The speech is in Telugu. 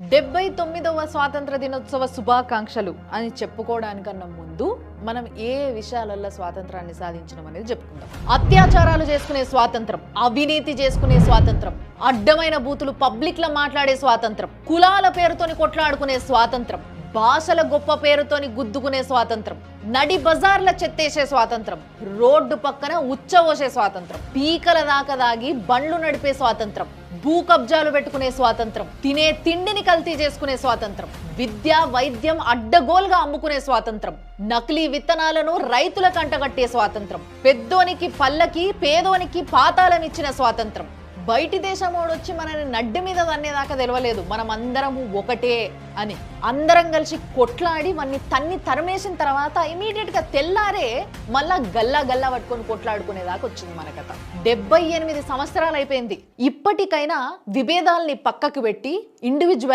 డెబ్బై తొమ్మిదవ స్వాతంత్ర దినోత్సవ శుభాకాంక్షలు అని చెప్పుకోవడానికన్నా ముందు మనం ఏ విషయాలలో స్వాతంత్రాన్ని సాధించడం అనేది చెప్పుకుందాం. అత్యాచారాలు చేసుకునే స్వాతంత్రం అవినీతి చేసుకునే స్వాతంత్రం అడ్డమైన బూతులు పబ్లిక్లో మాట్లాడే స్వాతంత్రం కులాల పేరుతోని కొట్లాడుకునే స్వాతంత్రం భాషల గొప్ప పేరుతోని గుద్దుకునే స్వాతంత్రం. నడి బజార్ల చెత్తేసే స్వాతంత్రం. రోడ్డు పక్కన ఉచ్చవోసే స్వాతంత్రం. పీకల దాకా దాగి బండ్లు నడిపే స్వాతంత్రం. భూ కబ్జాలు పెట్టుకునే స్వాతంత్రం. తినే తిండిని కల్తీ చేసుకునే స్వాతంత్రం. విద్య వైద్యం అడ్డగోలుగా అమ్ముకునే స్వాతంత్రం. నకిలీ విత్తనాలను రైతుల కంటగట్టే స్వాతంత్రం. పెద్దోనికి పల్లకి పేదోనికి పాతాలనిచ్చిన స్వాతంత్రం. బయటి దేశమోడు వచ్చి మనని నడ్డి మీద దాకా తెలియలేదు మనం అందరము ఒకటే అని. అందరం కలిసి కొట్లాడి వాన్ని తన్ని తరిమేసిన తర్వాత ఇమీడియట్గా తెల్లారే మళ్ళా గల్లా గల్లా పట్టుకొని కొట్లాడుకునేదాకా వచ్చింది మన కథ. డెబ్బై ఎనిమిది సంవత్సరాలు అయిపోయింది ఇప్పటికైనా విభేదాల్ని పక్కకు పెట్టి ఇండివిజువల్